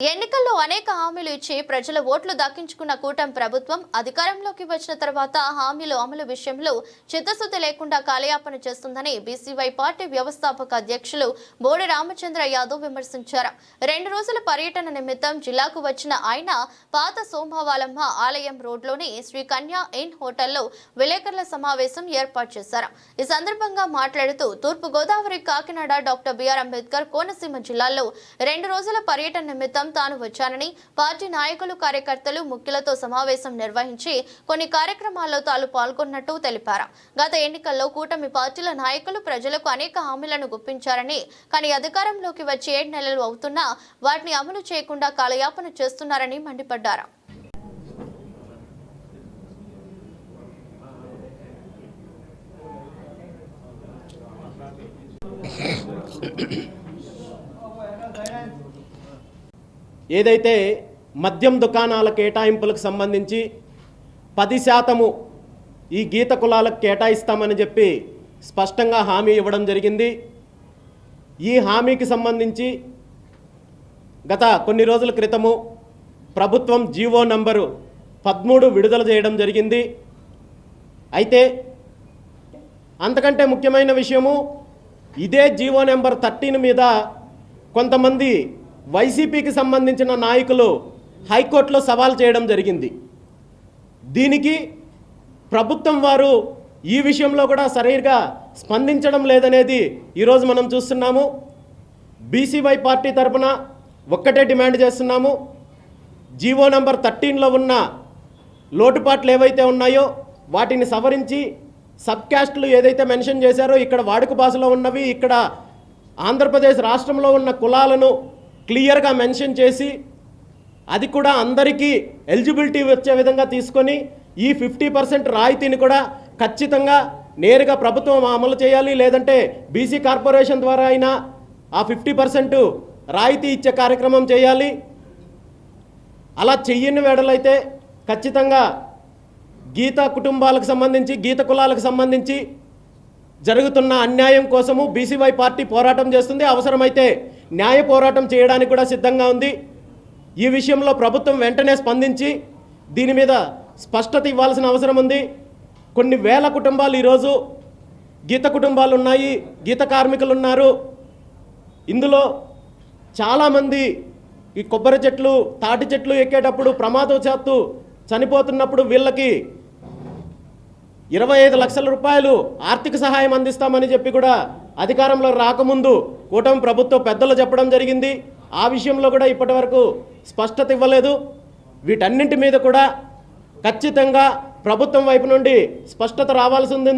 ఎన్నికల్లో అనేక హామీలు ఇచ్చి ప్రజల ఓట్లు దక్కించుకున్న కూటమి ప్రభుత్వం అధికారంలోకి వచ్చిన తర్వాత హామీలు అమలు విషయంలో చిత్తశుద్ధి లేకుండా కాలయాపన చేస్తుందని బీసీవై పార్టీ వ్యవస్థాపక అధ్యక్షులు బోడి రామచంద్ర యాదవ్ విమర్శించారు. రెండు రోజుల పర్యటన నిమిత్తం జిల్లాకు వచ్చిన ఆయన పాత సోమవాలమ్మ ఆలయం రోడ్లోని శ్రీ కన్యా ఇన్ హోటల్లో విలేకరుల సమావేశం ఏర్పాటు చేశారు. ఈ సందర్భంగా మాట్లాడుతూ తూర్పుగోదావరి కాకినాడ డాక్టర్ బిఆర్ అంబేద్కర్ కోనసీమ జిల్లాలో రెండు రోజుల పర్యటన నిమిత్తం తాను వచ్చానని పార్టీ నాయకులు కార్యకర్తలు ముఖ్యులతో సమావేశం నిర్వహించి కొన్ని కార్యక్రమాల్లో తాను పాల్గొన్నట్టు తెలిపారు గత ఎన్నికల్లో కూటమి పార్టీల నాయకులు ప్రజలకు అనేక హామీలను గుప్పించారని కానీ అధికారంలోకి వచ్చి ఏడు నెలలు అవుతున్నా వాటిని అమలు చేయకుండా కాలయాపన చేస్తున్నారని మండిపడ్డారు ఏదైతే మద్యం దుకాణాల కేటాయింపులకు సంబంధించి పది శాతము ఈ గీత కులాలకు కేటాయిస్తామని చెప్పి స్పష్టంగా హామీ ఇవ్వడం జరిగింది. ఈ హామీకి సంబంధించి గత కొన్ని రోజుల క్రితము ప్రభుత్వం జీవో నంబరు పదమూడు విడుదల చేయడం జరిగింది. అయితే అంతకంటే ముఖ్యమైన విషయము ఇదే జీవో నెంబర్ థర్టీన్ మీద కొంతమంది వైసీపీకి సంబంధించిన నాయకులు హైకోర్టులో సవాల్ చేయడం జరిగింది. దీనికి ప్రభుత్వం వారు ఈ విషయంలో కూడా సరిగ్గా స్పందించడం లేదనేది ఈరోజు మనం చూస్తున్నాము. బీసీవై పార్టీ తరపున ఒక్కటే డిమాండ్ చేస్తున్నాము. జీవో నంబర్ థర్టీన్లో ఉన్న లోటుపాట్లు ఏవైతే ఉన్నాయో వాటిని సవరించి సబ్ క్యాస్ట్లు ఏదైతే మెన్షన్ చేశారో ఇక్కడ వాడుక భాషలో ఉన్నవి ఇక్కడ ఆంధ్రప్రదేశ్ రాష్ట్రంలో ఉన్న కులాలను క్లియర్గా మెన్షన్ చేసి అది కూడా అందరికీ ఎలిజిబిలిటీ వచ్చే విధంగా తీసుకొని ఈ ఫిఫ్టీ పర్సెంట్ రాయితీని కూడా ఖచ్చితంగా నేరుగా ప్రభుత్వం అమలు చేయాలి లేదంటే బీసీ కార్పొరేషన్ ద్వారా అయినా ఆ ఫిఫ్టీ పర్సెంట్ రాయితీ ఇచ్చే కార్యక్రమం చేయాలి. అలా చెయ్యని వేడలైతే ఖచ్చితంగా గీత కుటుంబాలకు సంబంధించి గీత కులాలకు సంబంధించి జరుగుతున్న అన్యాయం కోసము బీసీవై పార్టీ పోరాటం చేస్తుంది. అవసరమైతే న్యాయ పోరాటం చేయడానికి కూడా సిద్ధంగా ఉంది. ఈ విషయంలో ప్రభుత్వం వెంటనే స్పందించి దీని మీద స్పష్టత ఇవ్వాల్సిన అవసరం ఉంది. కొన్ని వేల కుటుంబాలు ఈరోజు గీత కుటుంబాలు ఉన్నాయి గీత కార్మికులు ఉన్నారు. ఇందులో చాలామంది ఈ కొబ్బరి చెట్లు తాటి చెట్లు ఎక్కేటప్పుడు ప్రమాదవశాత్తు చనిపోతున్నప్పుడు వీళ్ళకి ఇరవై ఐదు లక్షల రూపాయలు ఆర్థిక సహాయం అందిస్తామని చెప్పి కూడా అధికారంలో రాకముందు కూటమి ప్రభుత్వ పెద్దలు చెప్పడం జరిగింది. ఆ విషయంలో కూడా ఇప్పటి వరకు స్పష్టత ఇవ్వలేదు. వీటన్నింటి మీద కూడా ఖచ్చితంగా ప్రభుత్వం వైపు నుండి స్పష్టత రావాల్సి ఉంది